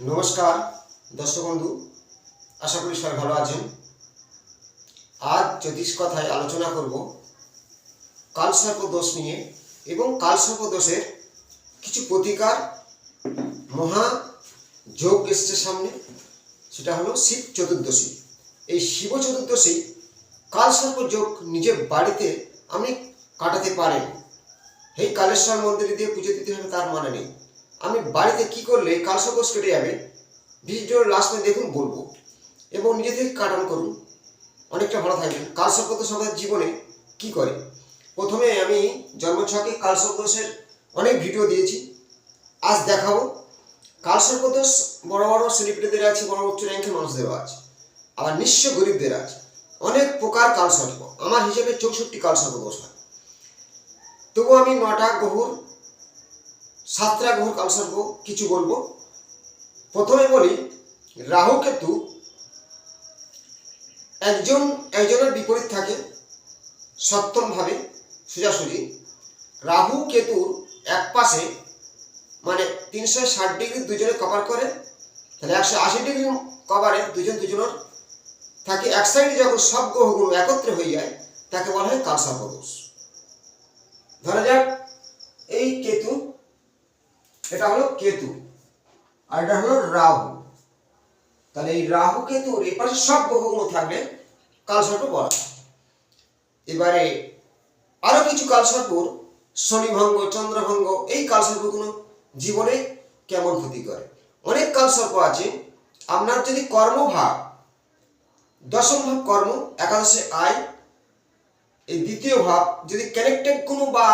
নমস্কার, দর্শক বন্ধু, আশা করি সবাই ভালো আছেন। আজ জ্যোতিষ কথায় আলোচনা করব কালসর্প দোষ নিয়ে এবং কালসর্প দোষের কিছু প্রতিকার মহা যোগ এসছে সামনে, সেটা হলো শিব চতুর্দশী। এই শিব চতুর্দশী কালসর্প যোগ নিজের বাড়িতে আপনি কাটাতে পারেন। এই কালেশ্বর মন্দিরে দিয়ে পুজো দিতে হবে, তার মানে নেই। আমি বাড়িতে কি করলে কালসর্পদোষ কেটে যাবে? ভিডিওর লাস্টে দেখুন, বলব। এবং নিজে থেকে কাটান করুন। অনেকটা ভালো থাকবেন। কালসর্পদোষ আমাদের জীবনে কি করে? প্রথমে আমি জন্মছকে কালসর্পদোষের অনেক ভিডিও দিয়েছি। আজ দেখাবো। কালসর্পদোষ বড় বড় সেলিব্রিটিদের আছে, বড় উচ্চ র্যাঙ্কের মানুষদেরও আছে। আবার নিঃস্ব গরিবদের আছে। অনেক প্রকার কালসর্প আমার হিসেবে চৌষট্টি কালসর্পদোষ হয়। তবু আমি নটা গহুর সাতটা গ্রহ কালসর্প কিছু বলব। প্রথমে বলি, রাহু কেতু একজন, একজনের বিপরীত থাকে সপ্তমভাবে, সোজাসুজি। রাহু কেতুর এক পাশে মানে তিনশো ষাট ডিগ্রি দুজনে কভার করে, তাহলে একশো আশি ডিগ্রি কভারে দুজন দুজনের থাকে। এক সাইডে যখন সব গ্রহগুলো একত্রে হয়ে যায়, তাকে বলা হয় কালসর্প দোষ ধরা যাক, এই কেতু এটা হলো কেতু আর এটা হলো রাহু। তাহলে এই রাহু কেতুর পাশে সব গ্রহগুলো থাকলে কালসর্প বলা। এবারে আরও কিছু কালসর্পর শনিভঙ্গ চন্দ্রভঙ্গ এই কালসর্পগুলো জীবনে কেমন ক্ষতি করে? অনেক কালসর্প আছে, আপনার যদি কর্মভাব দশম ভাব কর্ম, একাদশে আয়, এই দ্বিতীয় ভাব, যদি কানেক্টেড কোনো বা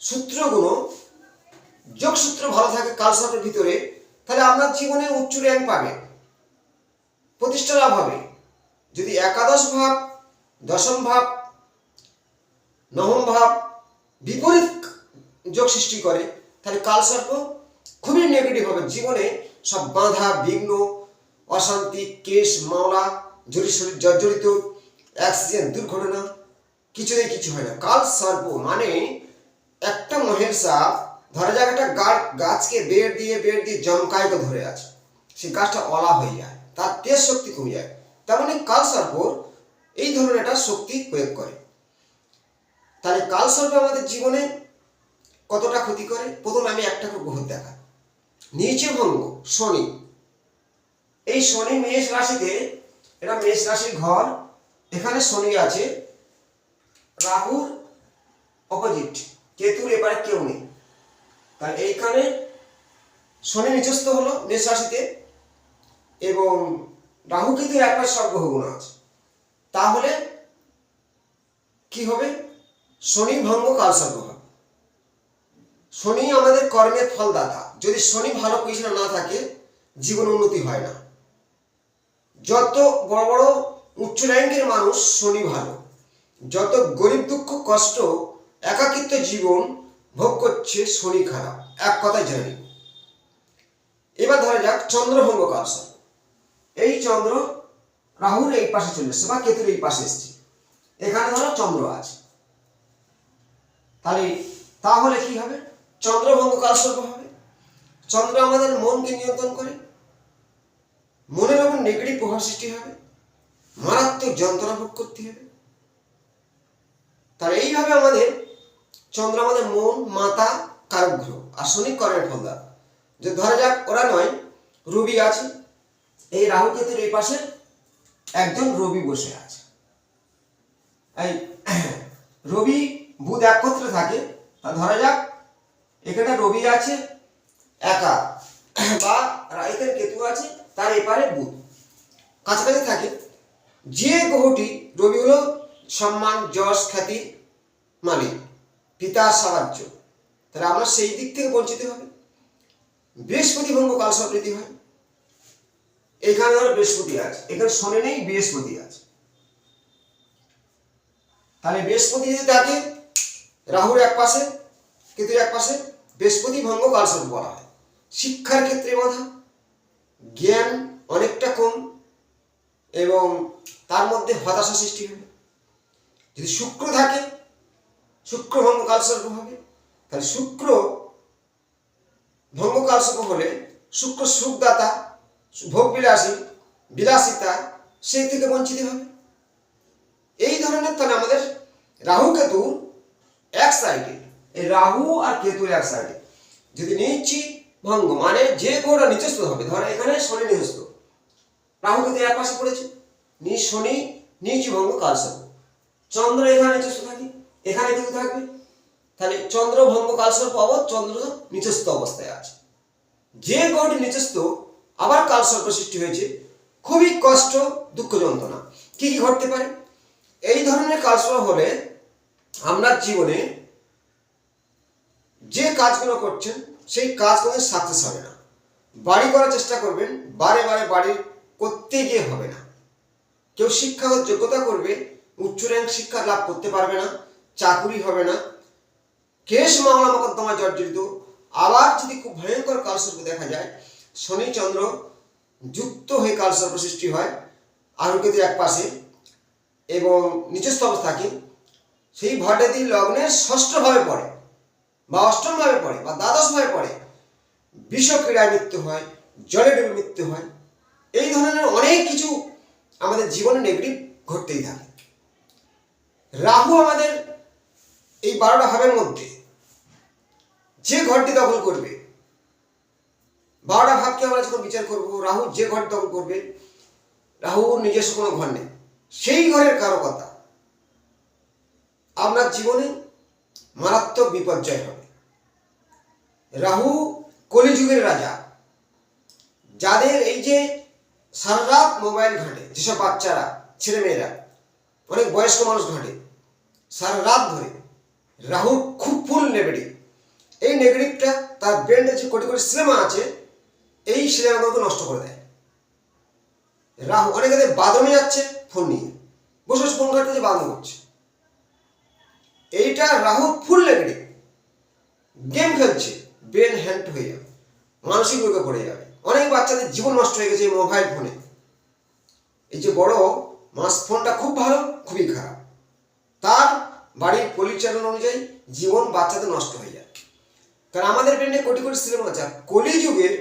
সূত্রগুলো যোগসূত্র ভালো থাকে কালসর্পের ভিতরে, তাহলে আপনার জীবনে উচ্চ র্যাঙ্ক পাবে। প্রতিষ্ঠা লাভ হবে। যদি একাদশ ভাব, দশম ভাব, নবম ভাব বিপরীত যোগ সৃষ্টি করে, তাহলে কালসর্প খুবই নেগেটিভ হবে। জীবনে সব বাধা, বিঘ্ন, অশান্তি, কেশ, মামলা জড়িত জর্জরিত অ্যাক্সিডেন্ট দুর্ঘটনা, কিছুতেই কিছু হয় না। কাল সর্প মানে একটা মহের সাপ ধরা যাক একটা গাছকে বের দিয়ে বের দিয়ে জমকায় করে ধরে আছে। সেই গাছটা অলা হয়ে যায়, তার তেজ শক্তি কমে যায়। তেমনি কাল সর্প এই ধরনের একটা শক্তি প্রয়োগ করে। তাহলে কাল সর্প আমাদের জীবনে কতটা ক্ষতি করে? প্রথমে আমি একটা করে গ্রহ দেখা নিচে ভঙ্গ শনি। এই শনি মেষ রাশিতে এটা মেষ রাশির ঘর, এখানে শনি আছে। রাহুর অপোজিট কেতুর এবারে কেউ নেই। তাহলে এইখানে শনি নিচস্থ হলো মেষ রাশিতে, এবং রাহু কিন্তু একবার সব গ্রহগুণ আছে। তাহলে কি হবে? শনি ভঙ্গ কালসর্গ হবে। শনি আমাদের কর্মের ফলদাতা। যদি শনি ভালো পজিশনে না থাকে, জীবন উন্নতি হয় না। যত বড় বড় উচ্চ র্যাঙ্কের মানুষ, শনি ভালো। যত গরিব দুঃখ কষ্ট, একাকিত্ব জীবন ভোগ করছে শনি খারাপ। এক কথায় জানি এবার ধরা যাক চন্দ্রভঙ্গ কালসর্প এই চন্দ্র রাহুর এই পাশে চলে এসছে বা কেতুর এই পাশে এসছে। এখানে ধরো চন্দ্র আছে। তাহলে তাহলে কি হবে? চন্দ্রভঙ্গ কালসর্প হবে? চন্দ্র আমাদের মনকে নিয়ন্ত্রণ করে। মনের ওপর নেগেটিভ প্রভাব সৃষ্টি হবে। মারাত্মক যন্ত্রণা ভোগ করতে হবে। তাহলে এইভাবে আমাদের চন্দ্র আমাদের মন, মাতা, কারক আর শনি কর্মের ফলদার যে ধরা যাক, ওরা নয়, রবি আছে। এই রাহু কেতুর এই পাশে একজন রবি বসে আছে। এই রবি বুধ একত্রে থাকে, তা ধরা যাক, এখানে রবি আছে, একা। বা এখানে কেতু আছে, তার এপারে বুধ। কাছাকাছি থাকে, যে গ্রহটি রবি হলো সম্মান, যশ, খ্যাতি, মালিক। পিতার সাহায্য। তাহলে আমরা সেই দিক থেকে বঞ্চিত হবে বৃহস্পতি ভঙ্গ কাল কালসপ্রীতি হয়। এখানে ধরো বৃহস্পতি আছে। এখানে শনি নেই, বৃহস্পতি আছে। তাহলে বৃহস্পতি যদি থাকে, রাহুর এক পাশে, কেতুর এক পাশে, বৃহস্পতি ভঙ্গ কালসর্প বলা হয়। শিক্ষার ক্ষেত্রে বাধা, জ্ঞান অনেকটা কম, এবং তার মধ্যে হতাশা সৃষ্টি হবে যদি শুক্র থাকে শুক্র ভঙ্গ কালসর্প হবে। তাহলে শুক্র ভঙ্গ কালসর্প হলে শুক্র সুখদাতা, ভোগ বিলাসী, বিলাসিতা সেই থেকে বঞ্চিত হবে। এই ধরনের তাহলে আমাদের রাহু কেতু এক সাইডে এই রাহু আর কেতুর এক সাইডে যদি নিচ্ছি ভঙ্গ মানে যে গোড়া নিচস্থ হবে, ধর এখানে শনি নিহস্ত রাহু কেতু এক পাশে পড়েছে। নি শনি নিচু ভঙ্গ কালসর্প চন্দ্র এখানে নিচস্থ থাকে। এখানে কেতু থাকবে। তাহলে চন্দ্র ভঙ্গ কালসর্প অবধ চন্দ্র নিচস্থ অবস্থায় আছে। যে গ্রহটি নিচস্থ, আবার কালসর্প সৃষ্টি হয়েছে। খুবই কষ্ট, দুঃখ যন্ত্রণা। কি কি ঘটতে পারে? এই ধরনের কালসর্প হলে আপনার জীবনে যে কাজগুলো করছেন, সেই কাজ কোনো সাকসেস হবে না। বাড়ি করার চেষ্টা করবেন, বারে বারে বাড়ি করতে গিয়ে হবে না। কেউ শিক্ষাগত যোগ্যতা করবে, উচ্চ র্যাঙ্ক শিক্ষা লাভ করতে পারবে না। চাকুরি হবে না। কেস মামলা মোকদ্দমা জর্জরিত। আবার যদি খুব ভয়ঙ্কর কালসর্প দেখা যায়, শনি চন্দ্র যুক্ত হয়ে কালসর্প সৃষ্টি হয় আরোগ্যতে এক পাশে এবং নিচস্থ অবস্থা থাকে সেই ভটাদি লগ্নের ষষ্ঠভাবে পড়ে বা অষ্টমভাবে পড়ে বা দ্বাদশভাবে পড়ে। বিষক্রীড়ায় মৃত্যু হয়, জলে ডুবে মৃত্যু হয়। এই ধরনের অনেক কিছু আমাদের জীবনে নেগেটিভ ঘটতেই থাকে। রাহু আমাদের এই বারোটা ভাবের মধ্যে যে ঘরটি দখল করবে, বারোটা ভাবকে আমরা যখন বিচার করব, রাহু যে ঘর দখল করবে, রাহুর নিজস্ব কোনো ঘর নেই। সেই ঘরের কারও কথা আপনার জীবনে মারাত্মক বিপর্যয় হবে। রাহু কলিযুগের রাজা, যাদের এই যে সারা মোবাইল ঘাঁটে, যেসব বাচ্চারা, ছেলেমেয়েরা, অনেক বয়স্ক মানুষ ঘাঁটে, সারা রাত ধরে রাহুর খুব ফুল নেগেটিভ। এই নেগেটিভটা তার ব্রেন্ডে যে কোটি কোটি সিনেমা আছে, এই সিনেমাগুলোকে নষ্ট করে দেয়। রাহু অনেকে বাদমে যাচ্ছে ফোন নিয়ে। বসে বসে ফোন ঘাটতে যে বাদম করছে। এইটা রাহু ফুল নেগেটিভ গেম খেলছে ব্রেন হ্যান্ড হয়ে যাবে, মানসিক রোগে পড়ে যাবে। অনেক বাচ্চাদের জীবন নষ্ট হয়ে গেছে এই মোবাইল ফোনে এই যে বড়, মাস ফোনটা খুব ভালো, খুবই খারাপ। তার বাড়ির পরিচালনা অনুযায়ী জীবন বাচ্চাদের নষ্ট হয়ে যায়। কারণ আমাদের ব্রেনে কোটি কোটি সিনেমা আছে কলিযুগের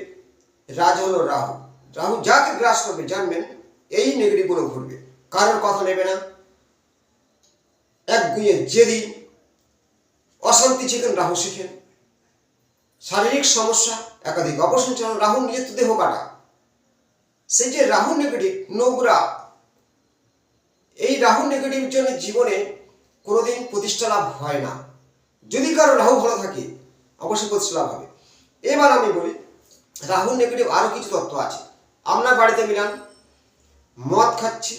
রাজ হলো রাহু। রাহু যাকে গ্রাস করবে, জানবেন এই নেগেটিভগুলো ঘটবে। কারোর কথা নেবে না। এক গুঁয়ে জেদি, অশান্তি শিখেন রাহু শিখেন। শারীরিক সমস্যা, একাধিক অপসঞ্চালন রাহু নিজের তো দেহ কাটা। সেই যে রাহু নেগেটিভ নোংরা, এই রাহু নেগেটিভ জন্য জীবনে কোনোদিন প্রতিষ্ঠা লাভ হয় না। যদি কারও রাহু ভালো থাকে, অবশ্যই প্রতিষ্ঠা লাভ হবে। এবার আমি বলি রাহু নেগেটিভ আরও কিছু তত্ত্ব আছে। আপনার বাড়িতে মিলান, মদ খাচ্ছে,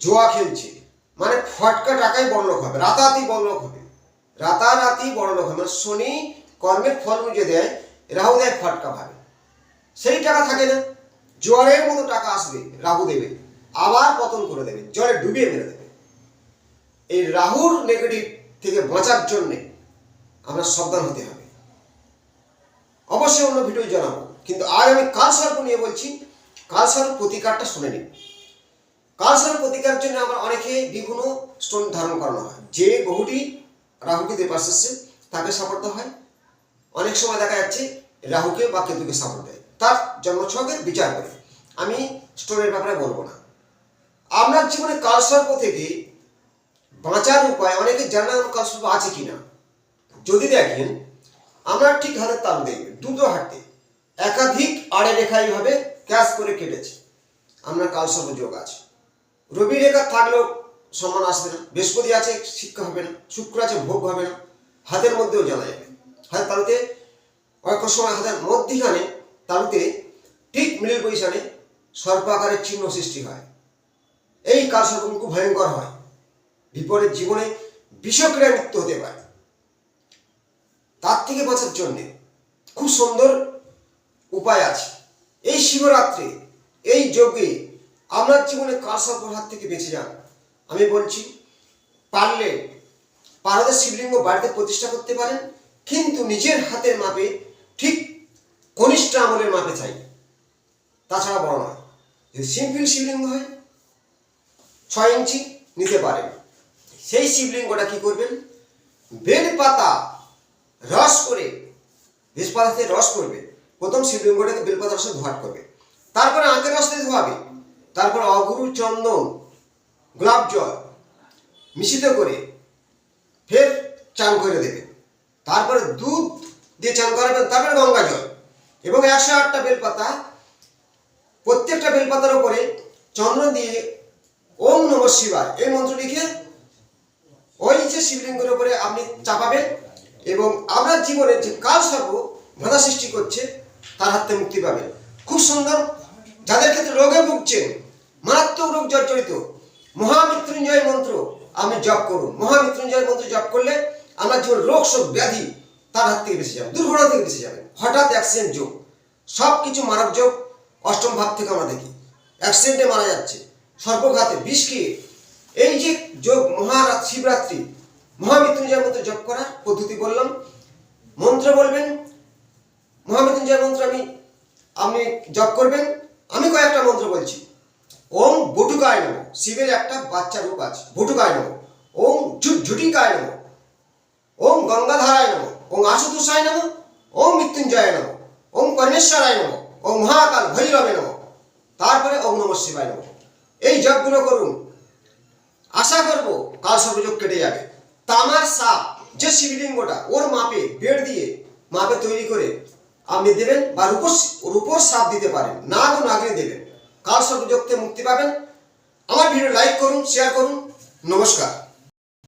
জোয়া খেলছে মানে ফটকা টাকায় বড়লোক হবে, রাতারাতি বড়লোক হবে। রাতারাতি বড়লোক হবে মানে শনি কর্মের ফল বুঝে দেয়, রাহু দেয় ফটকা ভাবে। সেই টাকা থাকে না, জোয়ারের মতো টাকা আসবে, রাহু দেবে, আবার পতন করে দেবে জ্বরে ডুবিয়ে মেরে দেবে। এই রাহুর নেগেটিভ থেকে বাঁচার জন্যে আমরা সাবধান হতে হবে। অবশ্যই অন্য ভিডিও জানাব। কিন্তু আজ আমি কাল কালসর্প নিয়ে বলছি, কাল কালসর্প প্রতিকারটা শুনে নিন। কালসর্প প্রতিকার জন্য আমরা অনেকে বিভিন্ন স্টোন ধারণ করানো হয়। যে বহুটি রাহুকে দেপাশ এসছে তাকে সাপোর্ট হয়। অনেক সময় দেখা যাচ্ছে রাহুকে বা কেতুকে সাপোর্ট দেয়। তার জন্মছকের বিচার করে। আমি স্টোনের ব্যাপারে বলব না। আপনার জীবনে কাল কালসর্প থেকে বাঁচার উপায়, অনেকে জানা কালসর্প আছে কিনা। যদি দেখেন, আমরা ঠিক হাতের তাল দেখবেন দুটো হাতে, একাধিক আড়ে রেখা এইভাবে ক্যাশ করে কেটেছে। আপনার কালসর্প যোগ আছে। রবি রেখা থাকলেও সম্মান আসবে না, বৃহস্পতি আছে, শিক্ষা হবে না, শুক্র আছে, ভোগ হবে না, হাতের মধ্যেও জানা যাবে। হাতের তালুতে অনেক সময়, হাতের মধ্যিখানে তালুতে ঠিক মিডিল পজিশনে সর্প আকারের চিহ্ন সৃষ্টি হয়। এই কালসর্প খুব ভয়ঙ্কর হয়। বিপরীত জীবনে বিষক্রিয়া মৃত্যু হতে পারে। তার থেকে বাঁচার জন্যে খুব সুন্দর উপায় আছে। এই শিবরাত্রে, এই যোগে আপনার জীবনে কালসর্পর হাত থেকে বেঁচে যান আমি বলছি, পারলে পারদের শিবলিঙ্গ বাড়িতে প্রতিষ্ঠা করতে পারেন, কিন্তু নিজের হাতের মাপে, ঠিক কনিষ্ঠ আমলের মাপে চাই। তাছাড়া বড় নয়, যদি সিম্পল শিবলিঙ্গ হয়, ছয় ইঞ্চি নিতে পারেন। সেই শিবলিঙ্গটা কি করবেন? বেল পাতা রস করে বেশ পাতাতে রস করবে। প্রথম শিবলিঙ্গটাকে বেলপাতা রসে ধোয়াট করবে। তারপরে আঁকের রস দিয়ে ধোয়াবে। তারপর অগুরু চন্দন, গোলাপ জল মিশ্রিত করে ফের চান করে দেবে। তারপরে দুধ দিয়ে চান করাবেন তারপরে গঙ্গা জল। এবং একশো আটটা বেলপাতা, প্রত্যেকটা বেলপাতার উপরে চন্দ্র দিয়ে ওম নম শিবায় এই মন্ত্র লিখে ওই যে শিবলিঙ্গের উপরে আপনি চাপাবেন এবং আপনার জীবনের যে কাল সর্ব বাধা সৃষ্টি করছে, তার হাতে মুক্তি পাবেন। খুব সুন্দর। যাদের ক্ষেত্রে রোগে ভুগছেন, মারাত্মক রোগ জর্জরিত, মহামৃত্যুঞ্জয় মন্ত্র আপনি জপ করুন। মহামৃত্যুঞ্জয় মন্ত্র জপ করলে আমার জীবন রোগ, শোক, ব্যাধি, তার হাত থেকে বেঁচে যাবে দুর্ঘটনা থেকে বেঁচে যাবেন। হঠাৎ অ্যাক্সিডেন্ট যোগ। সব কিছু মানব যোগ অষ্টম ভাব থেকে আমরা দেখি। অ্যাক্সিডেন্টে মারা যাচ্ছে। সর্বঘাতে বিষ খেয়ে এই যে যোগ মহারাত শিবরাত্রি মহামৃত্যুঞ্জয় মন্ত্র জপ করার পদ্ধতি বললাম। মন্ত্র বলবেন মহামৃত্যুঞ্জয় মন্ত্র আমি, আপনি জপ করবেন। আমি কয়েকটা মন্ত্র বলছি। ওম বটুকায় নম। শিবের একটা বাচ্চা রূপ আছে, বটুকায় নম। ওম ঝুট ঝুটিকায় নম। ওম গঙ্গাধারায় নম। ওম আশুতোষায় নম। ওম মৃত্যুঞ্জয় নম। ওম পরমেশ্বরায় নম। ওম মহাকাল ভৈরবে নম। তারপরে ওম নম শিবায় নম। এই জপগুলো করুন। আশা করব কাল সর্বযোগ কেটে যাবে। তামার সাপ, যে শিবলিঙ্গটা, ওর মাপে বেড় দিয়ে মাপে তৈরি করে আপনি দেবেন বা রূপর রূপর সাপ দিতে পারেন। না ও নাগিনী দেবেন। কাল সর্বযোগ মুক্তি পাবেন। আমার ভিডিও লাইক করুন শেয়ার করুন। নমস্কার।